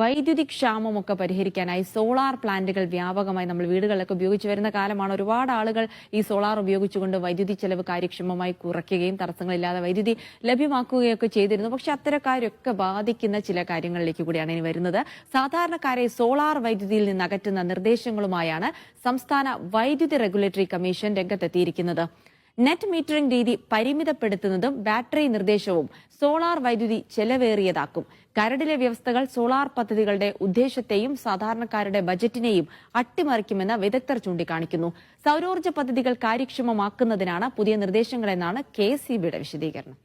വൈദ്യുതി ക്ഷാമമൊക്കെ പരിഹരിക്കാനായി സോളാർ പ്ലാന്റുകൾ വ്യാപകമായി നമ്മൾ വീടുകളിലൊക്കെ ഉപയോഗിച്ചു വരുന്ന കാലമാണ്. ഒരുപാട് ആളുകൾ ഈ സോളാർ ഉപയോഗിച്ചുകൊണ്ട് വൈദ്യുതി ചെലവ് കാര്യക്ഷമമായി കുറയ്ക്കുകയും തടസ്സങ്ങളില്ലാതെ വൈദ്യുതി ലഭ്യമാക്കുകയൊക്കെ ചെയ്തിരുന്നു. പക്ഷെ അത്തരക്കാരൊക്കെ ബാധിക്കുന്ന ചില കാര്യങ്ങളിലേക്ക് കൂടിയാണ് ഇനി വരുന്നത്. സാധാരണക്കാരെ സോളാർ വൈദ്യുതിയിൽ നിന്ന് അകറ്റുന്ന നിർദ്ദേശങ്ങളുമായാണ് സംസ്ഥാന വൈദ്യുതി റെഗുലേറ്ററി കമ്മീഷൻ രംഗത്തെത്തിയിരിക്കുന്നത്. നെറ്റ് മീറ്ററിംഗ് രീതി പരിമിതപ്പെടുത്തുന്നതും ബാറ്ററി നിർദ്ദേശവും സോളാർ വൈദ്യുതി ചെലവേറിയതാക്കും. കരടിലെ വ്യവസ്ഥകൾ സോളാർ പദ്ധതികളുടെ ഉദ്ദേശത്തെയും സാധാരണക്കാരുടെ ബജറ്റിനെയും അട്ടിമറിക്കുമെന്ന് വിദഗ്ധർ ചൂണ്ടിക്കാണിക്കുന്നു. സൗരോർജ പദ്ധതികൾ കാര്യക്ഷമമാക്കുന്നതിനാണ് പുതിയ നിർദ്ദേശങ്ങളെന്നാണ് കെ സി ബിയുടെ വിശദീകരണം.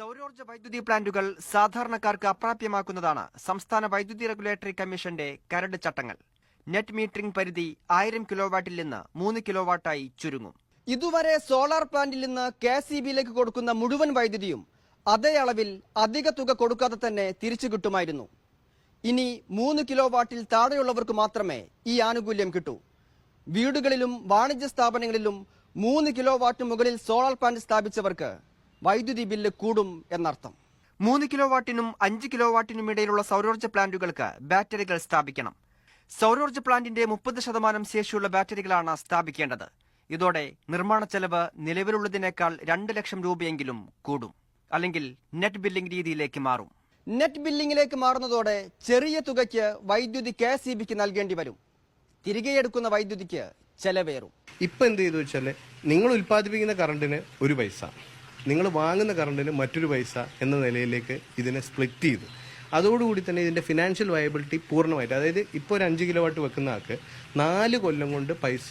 സൗരോർജ വൈദ്യുതി പ്ലാന്റുകൾ സാധാരണക്കാർക്ക് അപ്രാപ്യമാക്കുന്നതാണ് സംസ്ഥാന വൈദ്യുതി റെഗുലേറ്ററി കമ്മീഷന്റെ കരട് ചട്ടങ്ങൾ. നെറ്റ് മീറ്ററിംഗ് പരിധി ആയിരം കിലോവാട്ടിൽ നിന്ന് മൂന്ന് കിലോവാട്ടായി ചുരുങ്ങും. ഇതുവരെ സോളാർ പ്ലാന്റിൽ നിന്ന് കെ സി ബിയിലേക്ക് കൊടുക്കുന്ന മുഴുവൻ വൈദ്യുതിയും അതേ അളവിൽ അധിക തുക കൊടുക്കാതെ തന്നെ തിരിച്ചു കിട്ടുമായിരുന്നു. ഇനി മൂന്ന് കിലോ വാട്ടിൽ താഴെയുള്ളവർക്ക് മാത്രമേ ഈ ആനുകൂല്യം കിട്ടൂ. വീടുകളിലും വാണിജ്യ സ്ഥാപനങ്ങളിലും മൂന്ന് കിലോ വാട്ട് മുകളിൽ സോളാർ പ്ലാന്റ് സ്ഥാപിച്ചവർക്ക് വൈദ്യുതി ബില്ല് കൂടും എന്നർത്ഥം. മൂന്ന് കിലോ വാട്ടിനും അഞ്ച് കിലോ വാട്ടിനും ഇടയിലുള്ള സൗരോർജ പ്ലാന്റുകൾക്ക് ബാറ്ററികൾ സ്ഥാപിക്കണം. സൗരോർജ പ്ലാന്റിന്റെ മുപ്പത് ശതമാനം ശേഷിയുള്ള ബാറ്ററികളാണ് സ്ഥാപിക്കേണ്ടത്. ഇതോടെ നിർമ്മാണ ചെലവ് നിലവിലുള്ളതിനേക്കാൾ രണ്ട് ലക്ഷം രൂപയെങ്കിലും കൂടും. അല്ലെങ്കിൽ നെറ്റ് ബില്ലിംഗ് രീതിയിലേക്ക് മാറും. നെറ്റ് ബില്ലിംഗിലേക്ക് മാറുന്നതോടെ ചെറിയ തുകയ്ക്ക് വൈദ്യുതി കെ സി ബിക്ക് നൽകേണ്ടി വരും. തിരികെ എടുക്കുന്ന വൈദ്യുതിക്ക് ചെലവേറും. ഇപ്പൊ എന്ത് ചെയ്തു വെച്ചാൽ നിങ്ങൾ ഉൽപ്പാദിപ്പിക്കുന്ന കറണ്ടിന് ഒരു പൈസ നിങ്ങൾ വാങ്ങുന്ന കറണ്ടിന് മറ്റൊരു പൈസ എന്ന നിലയിലേക്ക് ഇതിനെ സ്പ്ലിറ്റ് ചെയ്തു. അതോടുകൂടി തന്നെ ഇതിന്റെ ഫിനാൻഷ്യൽ വയബിലിറ്റി പൂർണമായിട്ട്. അതായത് ഇപ്പോൾ ഒരു അഞ്ച് കിലോ വാട്ട് വെക്കുന്ന ആൾക്ക് നാല് കൊല്ലം കൊണ്ട് പൈസ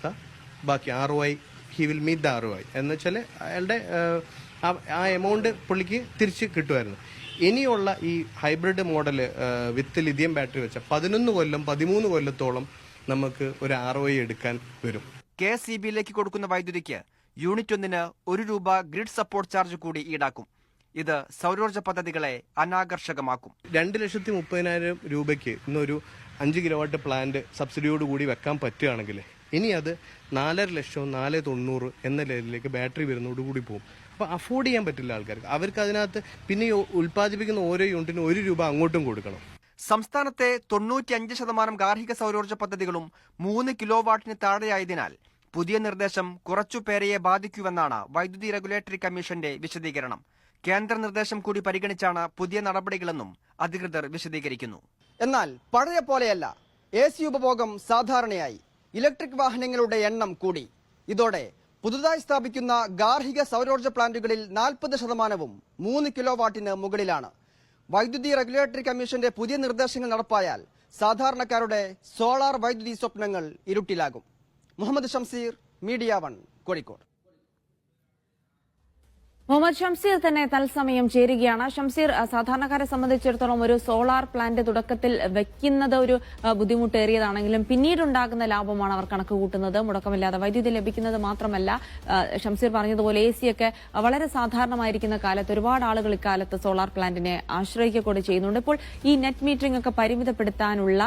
ബാക്കി R O I he will meet the R O I എന്ന് വെച്ചാൽ അയാളുടെ ആ, എമൗണ്ട് പുള്ളിക്ക് തിരിച്ച് കിട്ടുമായിരുന്നു. ഇനിയുള്ള ഈ hybrid model with lithium battery വെച്ച പതിനൊന്ന് കൊല്ലം പതിമൂന്ന് കൊല്ലത്തോളം നമുക്ക് ഒരു ആർ ഒ എടുക്കാൻ വരും. കെ സി ബിയിലേക്ക് കൊടുക്കുന്ന വൈദ്യുതിക്ക് യൂണിറ്റ് ഒന്നിന് ഒരു രൂപ ഗ്രിഡ് സപ്പോർട്ട് ചാർജ് കൂടി ഈടാക്കും. ഇത് സൗരോർജ പദ്ധതികളെ അനാകർഷകമാക്കും. രണ്ട് ലക്ഷത്തി മുപ്പതിനായിരം രൂപയ്ക്ക് ഇന്നൊരു അഞ്ച് കിലോവാട്ട് പ്ലാന്റ് സബ്സിഡിയോട് കൂടി വെക്കാൻ പറ്റുകയാണെങ്കിൽ ഇനി അത് നാലര ലക്ഷം നാല് തൊണ്ണൂറ് എന്ന ലെവലിലേക്ക് ബാറ്ററി വരുന്നതോടുകൂടി പോകും അപ്പോൾ അഫോർഡ് ചെയ്യാൻ പറ്റില്ല ആൾക്കാർക്ക്. അവർക്ക് അതിനകത്ത് പിന്നെ ഉൽപ്പാദിപ്പിക്കുന്ന ഓരോ യൂണിറ്റിനും ഒരു രൂപ അങ്ങോട്ടും കൊടുക്കണം. സംസ്ഥാനത്തെ തൊണ്ണൂറ്റിയഞ്ച് ശതമാനം ഗാർഹിക സൗരോർജ പദ്ധതികളും മൂന്ന് കിലോ വാട്ടിന് താഴെയായതിനാൽ പുതിയ നിർദ്ദേശം കുറച്ചുപേരെയെ ബാധിക്കുമെന്നാണ് വൈദ്യുതി റെഗുലേറ്ററി കമ്മീഷന്റെ വിശദീകരണം. കേന്ദ്ര നിർദ്ദേശം കൂടി പരിഗണിച്ചാണ് പുതിയ നടപടികളെന്നും അധികൃതർ വിശദീകരിക്കുന്നു. എന്നാൽ പഴയ പോലെയല്ല എ സി ഉപഭോഗം സാധാരണയായി. ഇലക്ട്രിക് വാഹനങ്ങളുടെ എണ്ണം കൂടി. ഇതോടെ പുതുതായി സ്ഥാപിക്കുന്ന ഗാർഹിക സൗരോർജ പ്ലാന്റുകളിൽ നാൽപ്പത് ശതമാനവും മൂന്ന് കിലോ വാട്ടിന് മുകളിലാണ്. വൈദ്യുതി റെഗുലേറ്ററി കമ്മീഷന്റെ പുതിയ നിർദ്ദേശങ്ങൾ നടപ്പായാൽ സാധാരണക്കാരുടെ സോളാർ വൈദ്യുതി സ്വപ്നങ്ങൾ ഇരുട്ടിലാകും. Muhammad Shamseer media one Kozhikode. Muhammad Shamseer തന്നെ തത്സമയം ചേരുകയാണ്. ഷംസീർ സാധാരണക്കാരെ സംബന്ധിച്ചിടത്തോളം ഒരു സോളാർ പ്ലാന്റ് തുടക്കത്തിൽ വെക്കുന്നത് ഒരു ബുദ്ധിമുട്ടേറിയതാണെങ്കിലും പിന്നീടുണ്ടാകുന്ന ലാഭമാണ് അവർ കണക്ക് കൂട്ടുന്നത്. മുടക്കമില്ലാതെ വൈദ്യുതി ലഭിക്കുന്നത് മാത്രമല്ല ഷംസീർ പറഞ്ഞതുപോലെ എ സിയൊക്കെ വളരെ സാധാരണമായിരിക്കുന്ന കാലത്ത് ഒരുപാട് ആളുകൾ ഇക്കാലത്ത് സോളാർ പ്ലാന്റിനെ ആശ്രയിക്കൂടെ ചെയ്യുന്നുണ്ട്. ഇപ്പോൾ ഈ നെറ്റ് മീറ്ററിംഗ് ഒക്കെ പരിമിതപ്പെടുത്താനുള്ള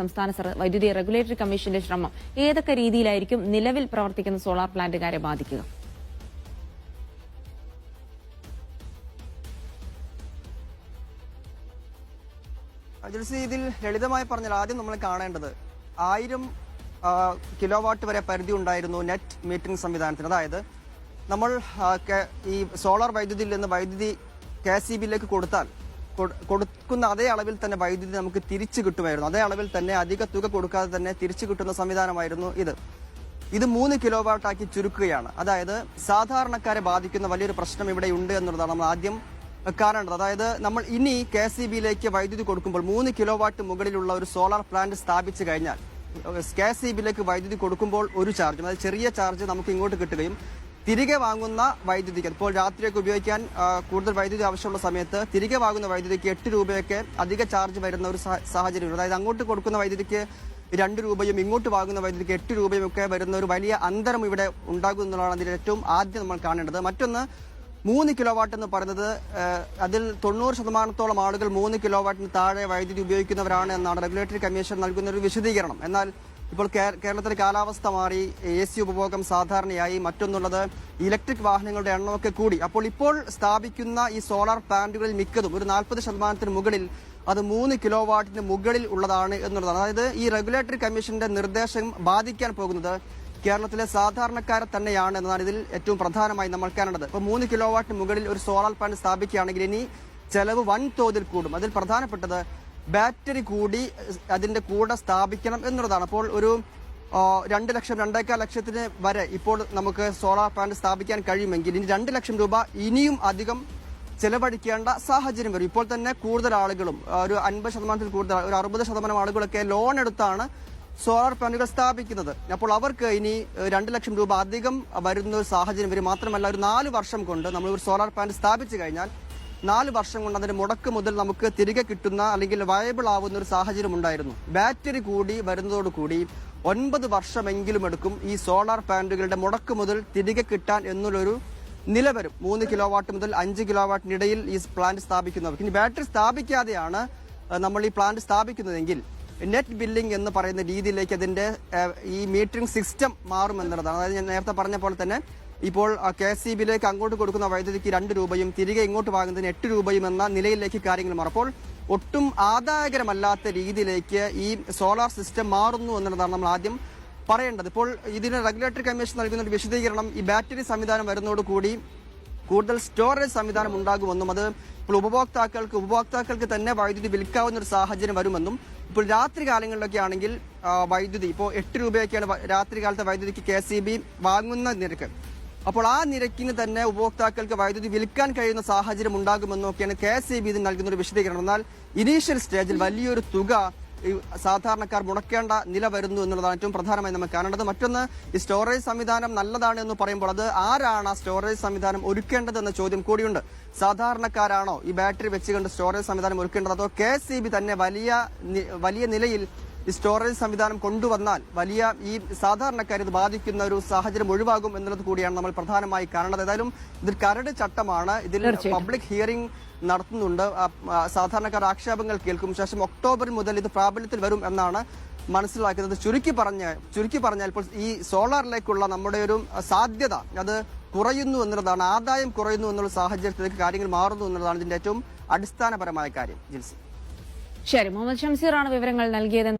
സംസ്ഥാന വൈദ്യുതി റെഗുലേറ്ററി കമ്മീഷന്റെ ശ്രമം ഏതൊക്കെ രീതിയിലായിരിക്കും നിലവിൽ പ്രവർത്തിക്കുന്ന സോളാർ പ്ലാന്റുകാരെ ബാധിക്കുക? ജൽസി ഇതിൽ ലളിതമായി പറഞ്ഞാൽ ആദ്യം നമ്മൾ കാണേണ്ടത് ആയിരം കിലോ വാട്ട് വരെ പരിധി ഉണ്ടായിരുന്നു നെറ്റ് മീറ്ററിംഗ് സംവിധാനത്തിന്. അതായത് നമ്മൾ ഈ സോളാർ വൈദ്യുതിയിൽ നിന്ന് വൈദ്യുതി കെ സി ബിയിലേക്ക് കൊടുത്താൽ കൊടുക്കുന്ന അതേ അളവിൽ തന്നെ വൈദ്യുതി നമുക്ക് തിരിച്ചു കിട്ടുമായിരുന്നു. അതേ അളവിൽ തന്നെ അധിക തുക കൊടുക്കാതെ തന്നെ തിരിച്ചു കിട്ടുന്ന സംവിധാനമായിരുന്നു ഇത്. ഇത് മൂന്ന് കിലോ വാട്ടാക്കി ചുരുക്കുകയാണ്. അതായത് സാധാരണക്കാരെ ബാധിക്കുന്ന വലിയൊരു പ്രശ്നം ഇവിടെ ഉണ്ട് എന്നുള്ളതാണ്. നമ്മൾ ആദ്യം കാണേണ്ടത് അതായത് നമ്മൾ ഇനി കെ എസ് ഇ ബിയിലേക്ക് വൈദ്യുതി കൊടുക്കുമ്പോൾ മൂന്ന് കിലോ വാട്ട് മുകളിലുള്ള ഒരു സോളാർ പ്ലാന്റ് സ്ഥാപിച്ചു കഴിഞ്ഞാൽ കെ എസ് ഇ ബിയിലേക്ക് വൈദ്യുതി കൊടുക്കുമ്പോൾ ഒരു ചാർജും അതായത് ചെറിയ ചാർജ് നമുക്ക് ഇങ്ങോട്ട് കിട്ടുകയും തിരികെ വാങ്ങുന്ന വൈദ്യുതിക്ക് ഇപ്പോൾ രാത്രിയൊക്കെ ഉപയോഗിക്കാൻ കൂടുതൽ വൈദ്യുതി ആവശ്യമുള്ള സമയത്ത് തിരികെ വാങ്ങുന്ന വൈദ്യുതിക്ക് എട്ട് രൂപയൊക്കെ അധിക ചാർജ് വരുന്ന ഒരു സാഹചര്യം അതായത് അങ്ങോട്ട് കൊടുക്കുന്ന വൈദ്യുതിക്ക് രണ്ട് രൂപയും ഇങ്ങോട്ട് വാങ്ങുന്ന വൈദ്യുതിക്ക് എട്ട് രൂപയും ഒക്കെ വരുന്ന ഒരു വലിയ അന്തരം ഇവിടെ ഉണ്ടാകുന്നതാണ് അതിൽ ഏറ്റവും ആദ്യം നമ്മൾ കാണേണ്ടത്. മറ്റൊന്ന് മൂന്ന് കിലോ വാട്ട് എന്ന് പറയുന്നത് അതിൽ തൊണ്ണൂറ് ശതമാനത്തോളം ആളുകൾ മൂന്ന് കിലോ വാട്ടിന് താഴെ വൈദ്യുതി ഉപയോഗിക്കുന്നവരാണ് എന്നാണ് റെഗുലേറ്ററി കമ്മീഷൻ നൽകുന്ന ഒരു വിശദീകരണം. എന്നാൽ ഇപ്പോൾ കേരളത്തിലെ കാലാവസ്ഥ മാറി എ സി ഉപഭോഗം സാധാരണയായി മറ്റൊന്നുള്ളത് ഇലക്ട്രിക് വാഹനങ്ങളുടെ എണ്ണമൊക്കെ കൂടി. അപ്പോൾ ഇപ്പോൾ സ്ഥാപിക്കുന്ന ഈ സോളാർ പ്ലാന്റുകളിൽ മിക്കതും ഒരു നാൽപ്പത് ശതമാനത്തിന് മുകളിൽ അത് മൂന്ന് കിലോ വാട്ടിന് മുകളിൽ ഉള്ളതാണ് എന്നുള്ളതാണ്. അതായത് ഈ റെഗുലേറ്ററി കമ്മീഷന്റെ നിർദ്ദേശം ബാധിക്കാൻ പോകുന്നത് കേരളത്തിലെ സാധാരണക്കാരെ തന്നെയാണ് എന്നതാണ് ഇതിൽ ഏറ്റവും പ്രധാനമായി നമ്മൾ കാണേണ്ടത്. ഇപ്പോൾ മൂന്ന് കിലോ വാട്ടിന് മുകളിൽ ഒരു സോളാർ പ്ലാന്റ് സ്ഥാപിക്കുകയാണെങ്കിൽ ഇനി ചെലവ് വൻതോതിൽ കൂടും. അതിൽ പ്രധാനപ്പെട്ടത് ബാറ്ററി കൂടി അതിന്റെ കൂടെ സ്ഥാപിക്കണം എന്നുള്ളതാണ്. അപ്പോൾ ഒരു രണ്ട് ലക്ഷം രണ്ടേക്കാൽ ലക്ഷത്തിന് വരെ ഇപ്പോൾ നമുക്ക് സോളാർ പ്ലാന്റ് സ്ഥാപിക്കാൻ കഴിയുമെങ്കിൽ ഇനി രണ്ട് ലക്ഷം രൂപ ഇനിയും അധികം ചെലവഴിക്കേണ്ട സാഹചര്യം വരും. ഇപ്പോൾ തന്നെ കൂടുതൽ ആളുകളും ഒരു അൻപത് ശതമാനത്തിൽ കൂടുതൽ ഒരു അറുപത് ശതമാനം ആളുകളൊക്കെ ലോൺ എടുത്താണ് സോളാർ പ്ലാന്റുകൾ സ്ഥാപിക്കുന്നത്. അപ്പോൾ അവർക്ക് ഇനി രണ്ട് ലക്ഷം രൂപ അധികം വരുന്ന ഒരു സാഹചര്യം വരും മാത്രമല്ല ഒരു നാല് വർഷം കൊണ്ട് നമ്മൾ ഒരു സോളാർ പ്ലാന്റ് സ്ഥാപിച്ചു കഴിഞ്ഞാൽ നാല് വർഷം കൊണ്ട് അതിന്റെ മുടക്ക് മുതൽ നമുക്ക് തിരികെ കിട്ടുന്ന അല്ലെങ്കിൽ വയബിൾ ആവുന്ന ഒരു സാഹചര്യം ഉണ്ടായിരുന്നു. ബാറ്ററി കൂടി വരുന്നതോടുകൂടി ഒൻപത് വർഷമെങ്കിലും എടുക്കും ഈ സോളാർ പ്ലാന്റുകളുടെ മുടക്ക് മുതൽ തിരികെ കിട്ടാൻ എന്നുള്ളൊരു നില വരും. മൂന്ന് കിലോ വാട്ട് മുതൽ അഞ്ച് കിലോ വാട്ടിനിടയിൽ ഈ പ്ലാന്റ് സ്ഥാപിക്കുന്നവർക്ക്. ഇനി ബാറ്ററി സ്ഥാപിക്കാതെയാണ് നമ്മൾ ഈ പ്ലാന്റ് സ്ഥാപിക്കുന്നതെങ്കിൽ നെറ്റ് ബില്ലിംഗ് എന്ന് പറയുന്ന രീതിയിലേക്ക് അതിന്റെ ഈ മീറ്ററിംഗ് സിസ്റ്റം മാറുമെന്നുള്ളതാണ്. അതായത് ഞാൻ നേരത്തെ പറഞ്ഞ പോലെ തന്നെ ഇപ്പോൾ കെ എസ് സി ബിയിലേക്ക് അങ്ങോട്ട് കൊടുക്കുന്ന വൈദ്യുതിക്ക് രണ്ട് രൂപയും തിരികെ ഇങ്ങോട്ട് വാങ്ങുന്നതിന് എട്ട് രൂപയും എന്ന നിലയിലേക്ക് കാര്യങ്ങൾ മാറും. അപ്പോൾ ഒട്ടും ആദായകരമല്ലാത്ത രീതിയിലേക്ക് ഈ സോളാർ സിസ്റ്റം മാറുന്നു എന്നുള്ളതാണ് നമ്മൾ ആദ്യം പറയേണ്ടത്. ഇപ്പോൾ ഇതിന് റെഗുലേറ്ററി കമ്മീഷൻ നൽകുന്ന ഒരു വിശദീകരണം ഈ ബാറ്ററി സംവിധാനം വരുന്നതോടുകൂടി കൂടുതൽ സ്റ്റോറേജ് സംവിധാനം ഉണ്ടാകുമെന്നും അത് ഇപ്പോൾ ഉപഭോക്താക്കൾക്ക് ഉപഭോക്താക്കൾക്ക് തന്നെ വൈദ്യുതി വിൽക്കാവുന്ന ഒരു സാഹചര്യം വരുമെന്നും ഇപ്പോൾ രാത്രി കാലങ്ങളിലൊക്കെ ആണെങ്കിൽ വൈദ്യുതി ഇപ്പോൾ എട്ട് രൂപയൊക്കെയാണ് രാത്രി കാലത്തെ വൈദ്യുതിക്ക് കെ സി ബി വാങ്ങുന്ന നിരക്ക്. അപ്പോൾ ആ നിരക്കിന് തന്നെ ഉപഭോക്താക്കൾക്ക് വൈദ്യുതി വിൽക്കാൻ കഴിയുന്ന സാഹചര്യം ഉണ്ടാകുമെന്നൊക്കെയാണ് കെ എസ് ഇ ബി ഇതിന് നൽകുന്ന ഒരു വിശദീകരണം. എന്നാൽ ഇനീഷ്യൽ സ്റ്റേജിൽ വലിയൊരു തുക ഈ സാധാരണക്കാർ മുടക്കേണ്ട നില വരുന്നു എന്നുള്ളതാണ് ഏറ്റവും പ്രധാനമായി നമുക്ക് കാണേണ്ടത്. മറ്റൊന്ന് ഈ സ്റ്റോറേജ് സംവിധാനം നല്ലതാണ് എന്ന് പറയുമ്പോൾ അത് ആരാണ് ആ സ്റ്റോറേജ് സംവിധാനം ഒരുക്കേണ്ടത് എന്ന ചോദ്യം കൂടിയുണ്ട്. സാധാരണക്കാരാണോ ഈ ബാറ്ററി വെച്ചുകൊണ്ട് സ്റ്റോറേജ് സംവിധാനം ഒരുക്കേണ്ടത്? അതോ കെ എസ് തന്നെ വലിയ വലിയ നിലയിൽ ഈ സ്റ്റോറേജ് സംവിധാനം കൊണ്ടുവന്നാൽ വലിയ ഈ സാധാരണക്കാർ ഇത് ബാധിക്കുന്ന ഒരു സാഹചര്യം ഒഴിവാകും എന്നുള്ളത് കൂടിയാണ് നമ്മൾ പ്രധാനമായി കാണേണ്ടത്. ഏതായാലും ഇതിൽ കരട് ചട്ടമാണ്. ഇതിൽ പബ്ലിക് ഹിയറിംഗ് നടത്തുന്നുണ്ട്. സാധാരണക്കാർ ആക്ഷേപങ്ങൾ കേൾക്കും ശേഷം ഒക്ടോബർ മുതൽ ഇത് പ്രാബല്യത്തിൽ വരും എന്നാണ് മനസ്സിലാക്കുന്നത്. ചുരുക്കി പറഞ്ഞ ചുരുക്കി പറഞ്ഞാൽ ഇപ്പോൾ ഈ സോളാറിലേക്കുള്ള നമ്മുടെ ഒരു സാധ്യത അത് കുറയുന്നു എന്നുള്ളതാണ് ആദായം കുറയുന്നു എന്നുള്ള സാഹചര്യത്തിലേക്ക് കാര്യങ്ങൾ മാറുന്നു എന്നുള്ളതാണ് ഇതിന്റെ ഏറ്റവും അടിസ്ഥാനപരമായ കാര്യം. ജിൽസി. ശരി മുഹമ്മദ് ഷംസീറാണ് വിവരങ്ങൾ നൽകിയത്